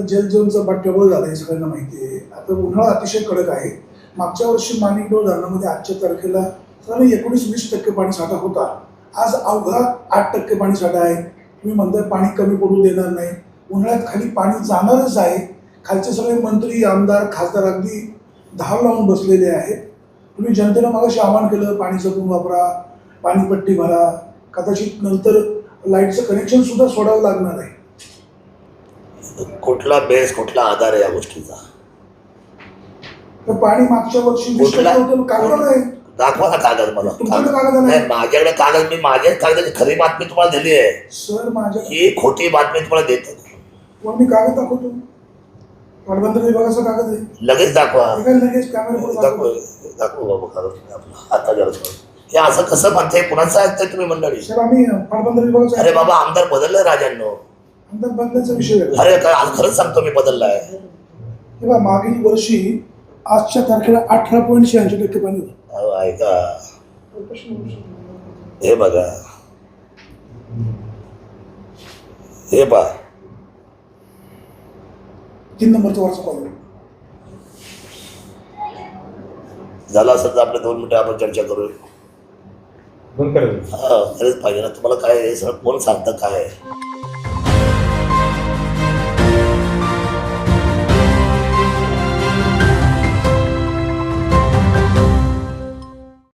आता जलजीवनचा पाठ्यबळ झालं हे सगळ्यांना माहिती आहे. आता उन्हाळा अतिशय कडक आहे. मागच्या वर्षी माणिकडोळ धरणामध्ये आजच्या तारखेला साधारण एकोणीस वीस टक्के पाणी साठा होता. आज अवघा आठ टक्के पाणी साठा आहे. तुम्ही म्हणताय पाणी कमी पडू देणार नाही. उन्हाळ्यात खाली पाणी जाणारच आहे. खालचे सगळे मंत्री आमदार खासदार अगदी धाव लावून बसलेले आहेत. तुम्ही जनतेला मागाशी आवाहन केलं पाणी जपून वापरा पाणीपट्टी भरा. कदाचित नंतर लाईटचं कनेक्शन सुद्धा सोडावं लागणार आहे. कुठला बेस कुठला आधार आहे या गोष्टीचा? तर पाणी मागच्या वर्षी कुठला? होतं दाखवा ना कागद मला. तुमच्याकडे कागद आहे? नाही माझ्याकडे कागद मी माझ्याच कागदाची खरी बातमी तुम्हाला दिली आहे. सर माझ्या ही खोटी बातमी तुम्हाला देतो. मी कागद दाखवतो. पाटबंधारे विभागाचा कागद आहे. लगेच दाखवा. काय लगेच कॅमेरा दाखव दाखव बाबा कागद तुम्ही आपला. आता थोडं. हे असं कसं म्हणताय? कुणाचं ऐकताय तुम्ही मंडळी? सर आम्ही पाटबंधारे विभागाचा अरे बाबा आमदार बदललं राजांनो. बदलायचा विषय आहे अरे काय आज खरंच सांगतो मी बदललाय. हे बघा मागील वर्षी आजच्या तारखेला अठरा पॉईंट शहाऐंशी टक्के पाणी होतं. अहो, ऐका. हे बघा. हे पहा. तीन नंबरचा वरचा कॉल झालं असं तर आपले दोन मिनिटं आपण चर्चा करू. हा खरंच पाहिजे ना. तुम्हाला काय हे सगळं कोण सांगतं काय? आहे?